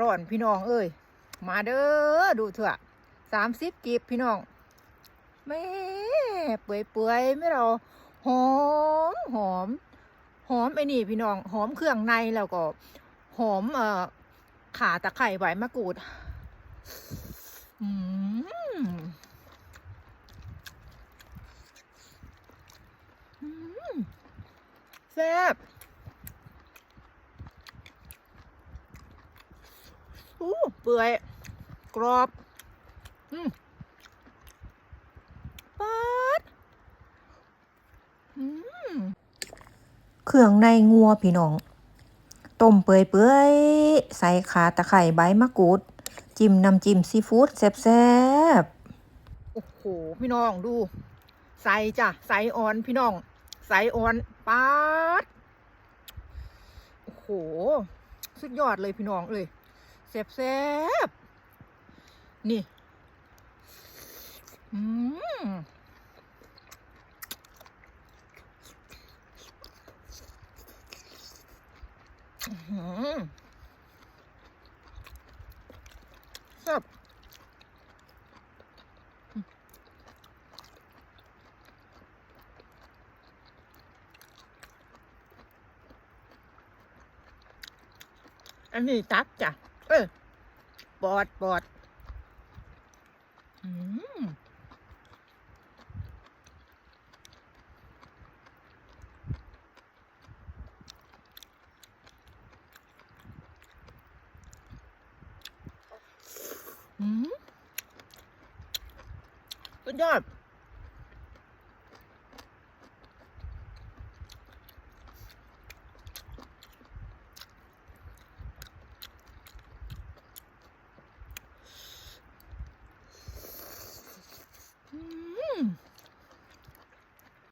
ร้อนๆพี่น้องเอ้ย มาเด้อดูเถอะสามสิบกีบพี่น้องแม่เปื่อยๆไม่เราหอมหอมหอมไอ้นี่พี่น้องหอมเครื่องในแล้วก็ หอมเอ่อขาตะไคร่ใบมะกรูดอืมอืมแซ่บ อู้เปื่อย กรอบ อืมปัดอืมเครื่องในงัวพี่น้อง ต้มเปื่อยเปื่อยๆใส่ขาตะไคร่ใบมะกรูด จิ้มน้ำจิ้มซีฟู้ดแซ่บๆโอ้โห พี่น้องดู ใส่จ้ะ ใส่อ่อนพี่น้อง ใส่อ่อนป๊าดโอ้โห สุดยอดเลยพี่น้องเลย แซ่บแซ่บนี่ อืมแซ่บอันนี้ตับจ้ะ เออปอดปอดอืมอืมสุดยอด